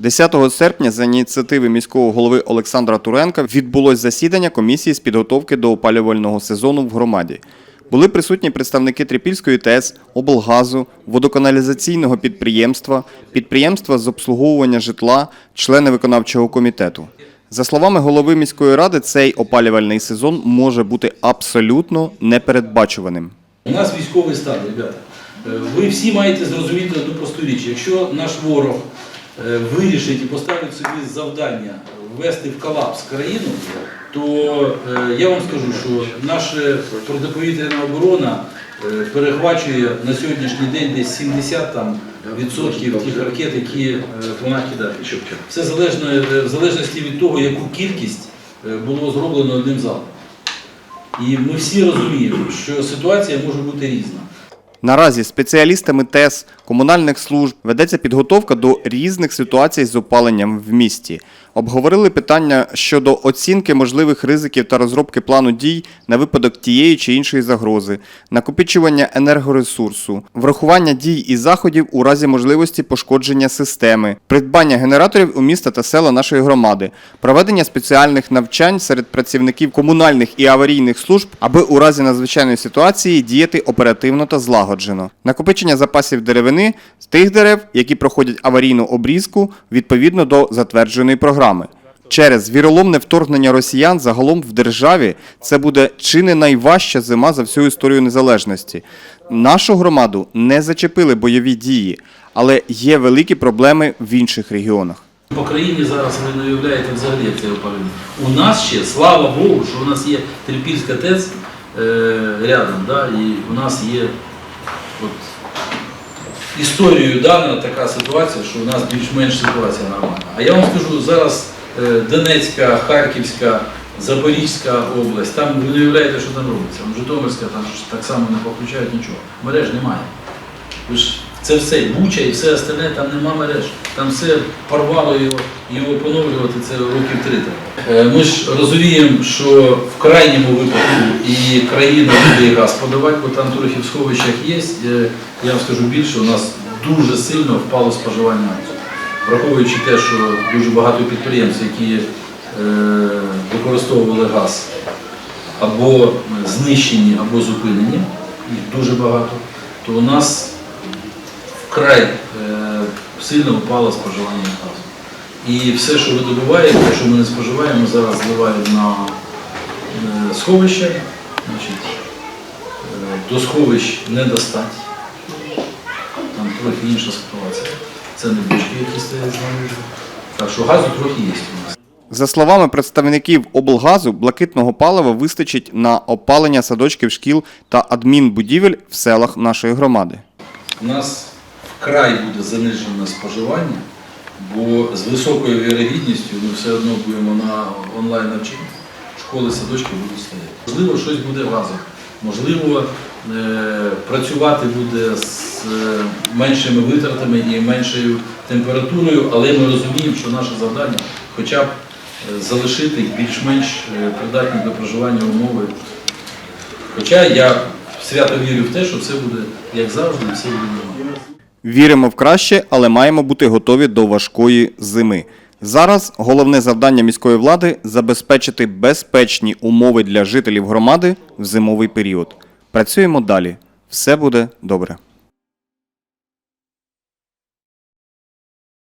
10 серпня за ініціативи міського голови Олександра Туренка відбулось засідання комісії з підготовки до опалювального сезону в громаді. Були присутні представники Трипільської ТЕС, облгазу, водоканалізаційного підприємства, підприємства з обслуговування житла, члени виконавчого комітету. За словами голови міської ради, цей опалювальний сезон може бути абсолютно непередбачуваним. У нас військовий стан, ребята. Е, Ви всі маєте зрозуміти одну просту річ. Якщо наш ворог вирішить і поставить собі завдання ввести в колапс країну, то е, я вам скажу, що наша протиповітряна оборона е, перехвачує на сьогоднішній день десь 70 там, відсотків тих ракет, які е, вона кидає. Все залежно е, в залежності від того, яку кількість е, було зроблено одним залом. І ми всі розуміємо, що ситуація може бути різна. Наразі спеціалістами ТЕС, комунальних служб ведеться підготовка до різних ситуацій з опаленням в місті. Обговорили питання щодо оцінки можливих ризиків та розробки плану дій на випадок тієї чи іншої загрози, накопичування енергоресурсу, врахування дій і заходів у разі можливості пошкодження системи, придбання генераторів у міста та села нашої громади, проведення спеціальних навчань серед працівників комунальних і аварійних служб, аби у разі надзвичайної ситуації діяти оперативно та злагоджено, накопичення запасів деревини з тих дерев, які проходять аварійну обрізку відповідно до затвердженої програми. Через віроломне вторгнення росіян загалом в державі це буде чи не найважча зима за всю історію незалежності. Нашу громаду не зачепили бойові дії, але є великі проблеми в інших регіонах. По країні зараз ви не уявляєте взагалі як це опалення. У нас ще, слава Богу, що у нас є Трипільська ТЕЦ е, рядом, да, і у нас є от, історією дана така ситуація, що у нас більш-менш ситуація нормальна. А я вам скажу, зараз е, Донецька, Харківська, Запорізька область, там ви не уявляєте, що там робиться. Житомирська, там так само не поключають нічого. Мереж немає. Ви ж це все Буча і все остальне, там нема мереж. Там все порвало його, його поновлювати це років три треба. Е, Ми ж розуміємо, що в крайньому випадку і країна буде і газ подавати, бо там трохи в сховищах є. Е, Я вам скажу більше, у нас дуже сильно впало споживання. Враховуючи те, що дуже багато підприємств, які е, використовували газ, або знищені, або зупинені, їх дуже багато, то у нас вкрай е, сильно впало споживання газу. І все, що видобуваємо, те, що ми не споживаємо, зараз зливаємо на е, сховища. Значить, е, до сховищ не достать. Там трохи інша ситуація. Це не бочки, які стоять знаміжі. Так що газу трохи є у нас. За словами представників облгазу, блакитного палива вистачить на опалення садочків, шкіл та адмінбудівель в селах нашої громади. У нас вкрай буде занижене споживання, бо з високою вірогідністю ми все одно будемо на онлайн навчанні. Школи, садочки будуть стояти. Можливо, щось буде газом. Можливо, е, працювати буде з е, меншими витратами і меншою температурою, але ми розуміємо, що наше завдання хоча б е, залишити більш-менш придатні до проживання умови. Хоча я свято вірю в те, що все буде як завжди, все буде нормально. Віримо в краще, але маємо бути готові до важкої зими. Зараз головне завдання міської влади забезпечити безпечні умови для жителів громади в зимовий період. Працюємо далі. Все буде добре.